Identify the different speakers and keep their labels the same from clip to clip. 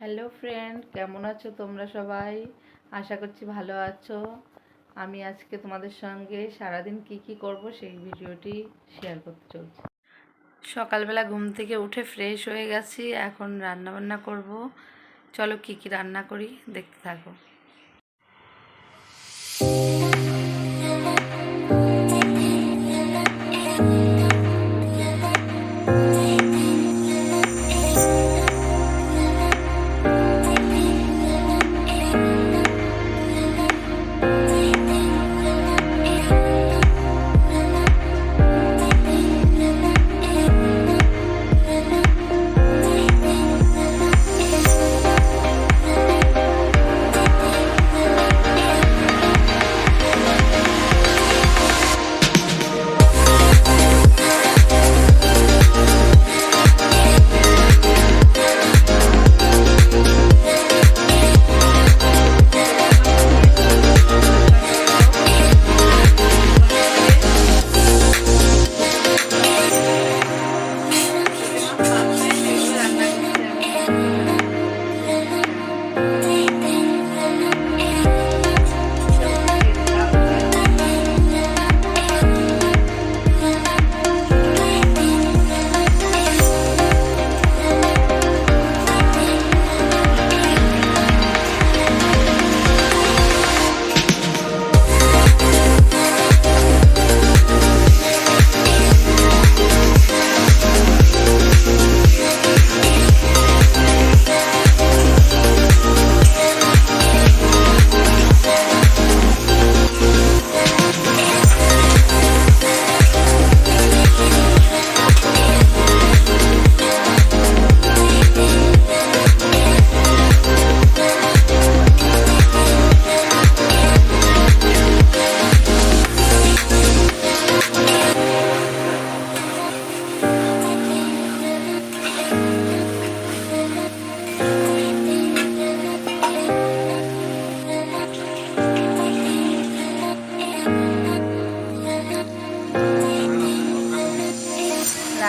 Speaker 1: Hello friend কেমন আছো তোমরা সবাই? আশা করছি ভালো আছো। আমি আজকে তোমাদের সঙ্গে সারাদিন কি কি করব সেই ভিডিওটি শেয়ার করতে চলছি। সকালবেলা ঘুম থেকে উঠে ফ্রেশ হয়ে গেছি, এখন রান্না বান্না করব। চলো কি কি রান্না করি, দেখতে থাকো।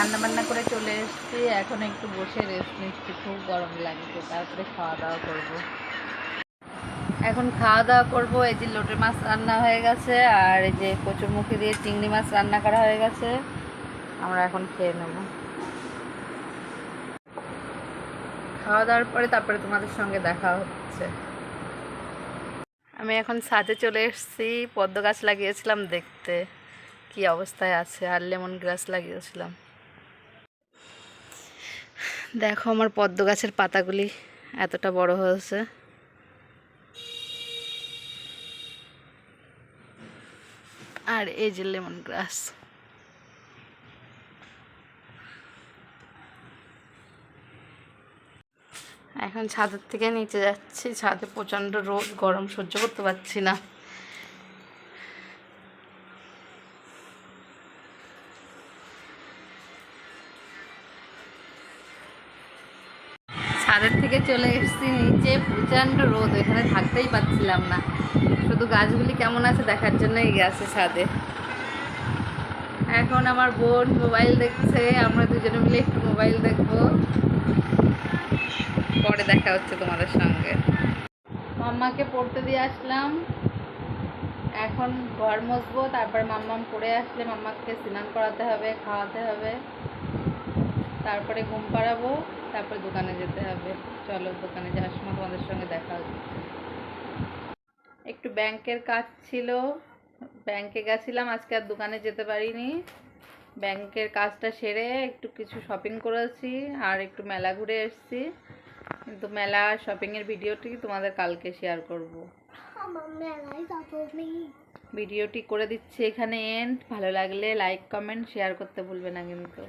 Speaker 1: রান্না বান্না করে চলে এসেছি। এখন একটু বসে রেস্ট নিচ্ছি, খুব গরম লাগছে। তারপরে খাওয়া দাওয়া করব। এখন খাওয়া দাওয়া করব। এই যে লোটে মাছ রান্না হয়ে গেছে, আর এই যে কচুরমুখী দিয়ে চিংড়ি মাছ রান্না করা হয়ে গেছে। আমরা এখন খেয়ে নেব। খাওয়া দাওয়ার পরে তারপরে তোমাদের সঙ্গে দেখা হচ্ছে। আমি এখন ছাদে চলে এসেছি। পদ্ম গাছ লাগিয়েছিলাম দেখতে। কি অবস্থায় আছে? আর লেমন গ্রাস লাগিয়েছিলাম। দেখো আমার পদ্ম গাছের পাতাগুলি এতটা বড় হয়েছে। আর এই যে লেমন গ্রাস। এখন ছাদের থেকে নিচে যাচ্ছি, ছাদে প্রচণ্ড রোদ, গরম, সহ্য করতে পারছি না। ছাদের থেকে চলে এসেছি নিচে। প্রচণ্ড রোদ এখানে থাকতেই পারছিলাম না। শুধু গাছগুলি কেমন আছে দেখার জন্যই গেছে ছাদে। এখন আমার বোন মোবাইল দেখছে, আমরা দুজনে মিলে একটু মোবাইল দেখব। পরে দেখা হচ্ছে তোমাদের সঙ্গে। মাম্মাকে পড়তে দিয়ে আসলাম। এখন ঘর মুছবো, তারপর মাম্মাম পড়ে আসলে মাম্মাকে স্নান করাতে হবে, খাওয়াতে হবে। তারপরে ঘুম পাড়াবো। তারপরে দোকানে যেতে হবে। চলো দোকানে যাওয়ার সময় তোমাদের সঙ্গে দেখা হচ্ছে। একটু ব্যাংকের কাজ ছিল। ব্যাংকে গেছিলাম আজকে আর দোকানে যেতে পারিনি। ব্যাংকের কাজটা সেরে একটু কিছু শপিং করেছি আর একটু মেলা ঘুরে এসেছি। কিন্তু মেলা শপিংয়ের ভিডিওটি তোমাদের কালকে শেয়ার করব। ভিডিওটি করে দিচ্ছি এখানে এন্ড ভালো লাগলে লাইক কমেন্ট শেয়ার করতে ভুলবে না কিন্তু।